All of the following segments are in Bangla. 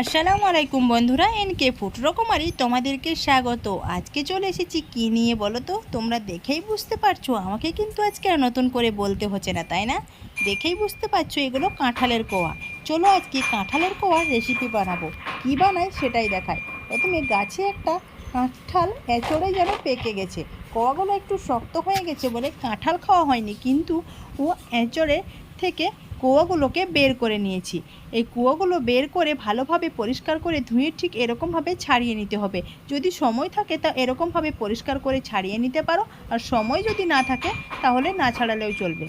আসসালামু আলাইকুম বন্ধুরা, এনকে ফুড রকমারি তোমাদেরকে স্বাগত। আজকে চলে এসেছি কী নিয়ে বলো তো? তোমরা দেখেই বুঝতে পারছ, আমাকে কিন্তু আজকে আর নতুন করে বলতে হচ্ছে না, তাই না? দেখেই বুঝতে পারছ এগুলো কাঁঠালের কোয়া। চলো আজকে কাঁঠালের কোয়ার রেসিপি বানাবো। কী বানাই সেটাই দেখায় প্রথমে গাছে একটা কাঁঠাল এচড়ে যেন পেকে গেছে। কোয়াগুলো একটু শক্ত হয়ে গেছে বলে কাঁঠাল খাওয়া হয়নি, কিন্তু ও এঁচড়ে থেকে কুয়োগুলোকে বের করে নিয়েছি। এই কুয়োগুলো বের করে ভালোভাবে পরিষ্কার করে ধুয়ে ঠিক এরকমভাবে ছাড়িয়ে নিতে হবে। যদি সময় থাকে তা এরকমভাবে পরিষ্কার করে ছাড়িয়ে নিতে পারো। আর সময় যদি না থাকে, তাহলে না ছাড়ালেও চলবে।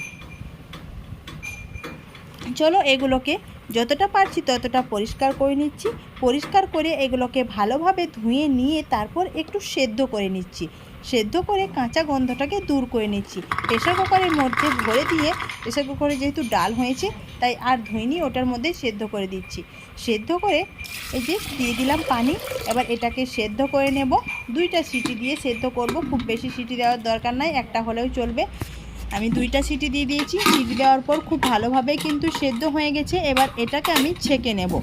চলো এগুলোকে যতটা পারছি ততটা পরিষ্কার করে নিচ্ছি। পরিষ্কার করে এগুলোকে ভালোভাবে ধুয়ে নিয়ে তারপর একটু সেদ্ধ করে নিচ্ছি। সেদ্ধ করে কাঁচা গন্ধটাকে দূর করে নিচ্ছি। প্রেশার কুকারের মধ্যে ভরে দিয়ে প্রেশার কুকারে যেহেতু ডাল হয়েছে, তাই আর ধুইনি, ওটার মধ্যে সেদ্ধ করে দিচ্ছি। সেদ্ধ করে এই যে দিয়ে দিলাম পানি, এবার এটাকে সেদ্ধ করে নেব। দুইটা সিটি দিয়ে সেদ্ধ করব, খুব বেশি সিটি দেওয়ার দরকার নাই, একটা হলেও চলবে। আমি দুইটা সিটি দিয়ে দিয়েছি, সিটি দেওয়ার পর খুব ভালোভাবে কিন্তু সেদ্ধ হয়ে গেছে, এবার এটাকে আমি ছেঁকে নেব।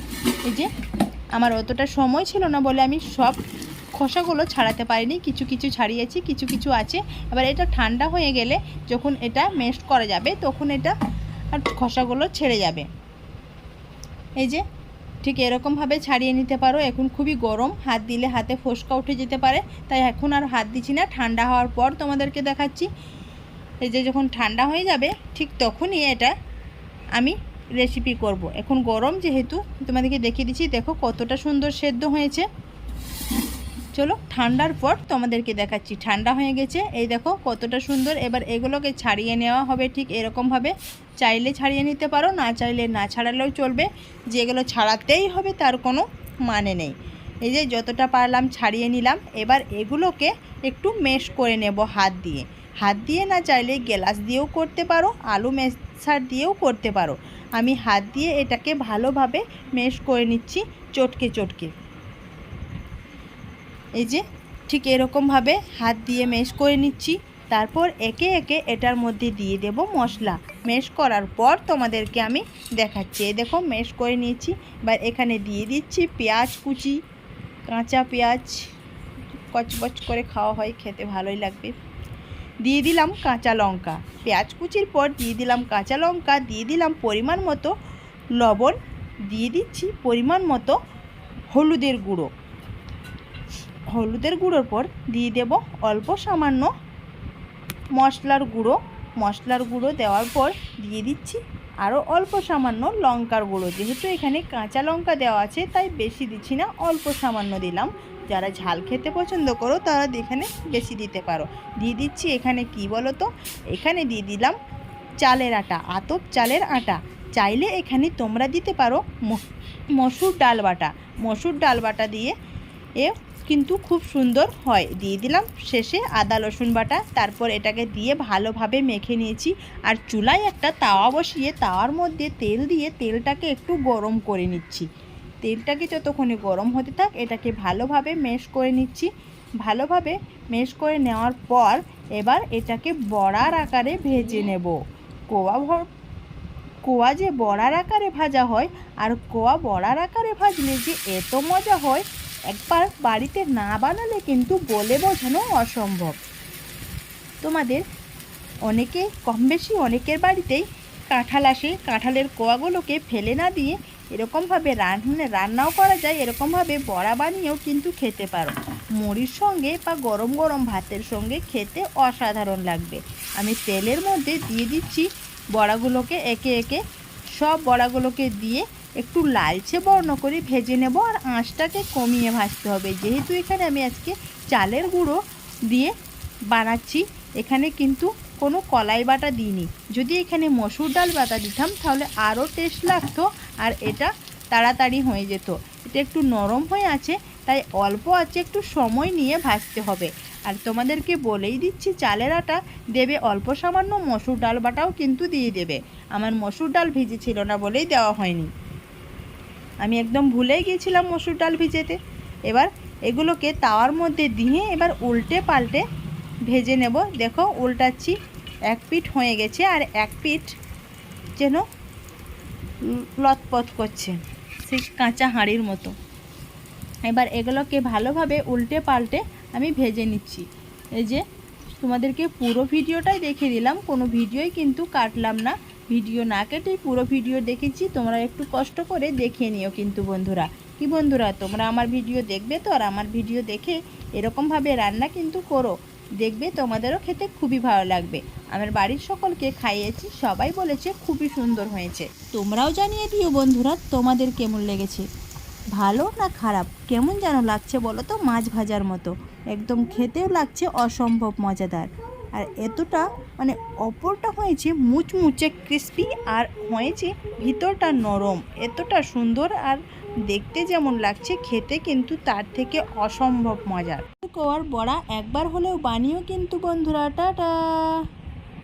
এই যে, আমার অতটা সময় ছিল না বলে আমি সব খোসাগুলো ছাড়াতে পারিনি। কিছু কিছু ছাড়িয়েছি, কিছু কিছু আছে। এবার এটা ঠান্ডা হয়ে গেলে যখন এটা মেস্ট করা যাবে, তখন এটা আর খোসাগুলো ছেড়ে যাবে। এই যে, ঠিক এরকমভাবে ছাড়িয়ে নিতে পারো। এখন খুবই গরম, হাত দিলে হাতে ফোসকা উঠে যেতে পারে। তাই এখন আর হাত দিচ্ছি না, ঠান্ডা হওয়ার পর তোমাদেরকে দেখাচ্ছি। এই যে যখন ঠান্ডা হয়ে যাবে, ঠিক তখনই এটা আমি রেসিপি করব। এখন গরম যেহেতু, তোমাদেরকে দেখিয়ে দিচ্ছি, দেখো কতটা সুন্দর সেদ্ধ হয়েছে। চলো, ঠান্ডার পর তোমাদেরকে দেখাচ্ছি। ঠান্ডা হয়ে গেছে, এই দেখো কতটা সুন্দর। এবার এগুলোকে ছাড়িয়ে নেওয়া হবে ঠিক এরকমভাবে। চাইলে ছাড়িয়ে নিতে পারো, না চাইলে না ছাড়ালেও চলবে। যেগুলো ছাড়াতেই হবে তার কোনো মানে নেই। এই যে যতটা পারলাম ছাড়িয়ে নিলাম। এবার এগুলোকে একটু মেশ করে নেব হাত দিয়ে। হাত দিয়ে না চাইলে গ্লাস দিয়েও করতে পারো, আলু মেশার দিয়েও করতে পারো। আমি হাত দিয়ে এটাকে ভালোভাবে মেশ করে নিচ্ছি চটকে চটকে। এই যে, ঠিক এরকমভাবে হাত দিয়ে মেশ করে নিচ্ছি। তারপর একে একে এটার মধ্যে দিয়ে দেব মশলা। মেশ করার পর তোমাদেরকে আমি দেখাচ্ছি। এই দেখো মেশ করে নিয়েছি। এবার এখানে দিয়ে দিচ্ছি পেঁয়াজ কুচি, কাঁচা পেঁয়াজ। কচবচ করে খাওয়া হয়, খেতে ভালোই লাগবে। দিয়ে দিলাম কাঁচা লঙ্কা। পেঁয়াজ কুচির পর দিয়ে দিলাম কাঁচা লঙ্কা, দিয়ে দিলাম পরিমাণ মতো লবণ, দিয়ে দিচ্ছি পরিমাণ মতো হলুদের গুঁড়ো। হলুদের গুঁড়োর পর দিয়ে দেব অল্প সামান্য মশলার গুঁড়ো। মশলার গুঁড়ো দেওয়ার পর দিয়ে দিচ্ছি আরও অল্প সামান্য লঙ্কার গুঁড়ো। যেহেতু এখানে কাঁচা লঙ্কা দেওয়া আছে, তাই বেশি দিচ্ছি না, অল্প সামান্য দিলাম। যারা ঝাল খেতে পছন্দ করো, তারা এখানে বেশি দিতে পারো। দিয়ে দিচ্ছি এখানে কি বলো তো এখানে দিয়ে দিলাম চালের আটা, আতপ চালের আটা। চাইলে এখানে তোমরা দিতে পারো মসুর ডাল বাটা। মসুর ডাল বাটা দিয়ে এ কিন্তু খুব সুন্দর হয়। দিয়ে দিলাম শেষে আদা, রসুন বাটা। তারপর এটাকে দিয়ে ভালোভাবে মেখে নিয়েছি। আর চুলায় একটা তাওয়া বসিয়ে তাওয়ার মধ্যে তেল দিয়ে তেলটাকে একটু গরম করে নিচ্ছি। তেলটাকে যতক্ষণে গরম হতে থাক, এটাকে ভালোভাবে মেশ করে নিচ্ছি। ভালোভাবে মেশ করে নেওয়ার পর এবার এটাকে বড়ার আকারে ভেজে নেব। কোয়া ভর কোয়া যে বড়ার আকারে ভাজা হয়, আর কোয়া বড়ার আকারে ভাজলে যে এত মজা হয় একবার বাড়িতে না বানালে কিন্তু বলে বোঝানো অসম্ভব। তোমাদের অনেকে কম বেশি অনেকের বাড়িতেই কাঁঠাল আসে। কাঁঠালের কোয়াগুলোকে ফেলে না দিয়ে এরকমভাবে রান্না রান্নাও করা যায়। এরকমভাবে বড়া বানিয়েও কিন্তু খেতে পারো। মুড়ির সঙ্গে বা গরম গরম ভাতের সঙ্গে খেতে অসাধারণ লাগবে। আমি তেলের মধ্যে দিয়ে দিচ্ছি বড়াগুলোকে, একে একে সব বড়াগুলোকে দিয়ে একটু লালচে বর্ণ করে ভেজে নেব আর আঁচটাকে কমিয়ে ভাজতে হবে। যেহেতু এখানে আমি আজকে চালের গুঁড়ো দিয়ে বানাচ্ছি, এখানে কিন্তু কোনো কলাই বাটা দিইনি। যদি এখানে মসুর ডাল বাটা দিতাম, তাহলে আরও টেস্ট লাগতো আর এটা তাড়াতাড়ি হয়ে যেত। এটা একটু নরম হয়ে আছে, তাই অল্প আছে, একটু সময় নিয়ে ভাজতে হবে। আর তোমাদেরকে বলেই দিচ্ছি, চালের আটা দেবে অল্প সামান্য মসুর ডাল বাটাও কিন্তু দিয়ে দেবে। আমার মসুর ডাল ভিজে ছিল না বলেই দেওয়া হয়নি। আমি একদম ভুলেই গিয়েছিলাম মসুর ডাল ভিজেতে। এবার এগুলোকে তাওয়ার মধ্যে দিয়ে এবার উল্টে পাল্টে ভেজে নেব। দেখো উল্টাচ্ছি, এক পিঠ হয়ে গেছে আর এক পিঠ যেন লতপথ করছে, সেই কাঁচা হাঁড়ির মতো। এবার এগুলোকে ভালোভাবে উল্টে পাল্টে আমি ভেজে নিচ্ছি। এই যে তোমাদেরকে পুরো ভিডিওটাই দেখিয়ে দিলাম, কোনো ভিডিওই কিন্তু কাটলাম না। ভিডিও না কেটেই পুরো ভিডিও দেখেছি, তোমরা একটু কষ্ট করে দেখিয়ে নিও কিন্তু বন্ধুরা। কি বন্ধুরা, তোমরা আমার ভিডিও দেখবে তো? আর আমার ভিডিও দেখে এরকমভাবে রান্না কিন্তু করো। দেখবে তোমাদেরও খেতে খুবই ভালো লাগবে। আমার বাড়ির সকলকে খাইয়েছি, সবাই বলেছে খুবই সুন্দর হয়েছে। তোমরাও জানিয়ে দিও বন্ধুরা, তোমাদের কেমন লেগেছে? ভালো না খারাপ? কেমন যেন লাগছে বলো তো, মাছ ভাজার মতো। একদম খেতেও লাগছে অসম্ভব মজাদার। আর এতটা মানে অপরটা হয়েছে মুচমুচে ক্রিস্পি আর হয়েছে ভিতরটা নরম। এতটা সুন্দর আর দেখতে যেমন লাগছে, খেতে কিন্তু তার থেকে অসম্ভব মজার। কোয়ার বড়া একবার হলেও বানিয়েও কিন্তু বন্ধুরা, টাটা!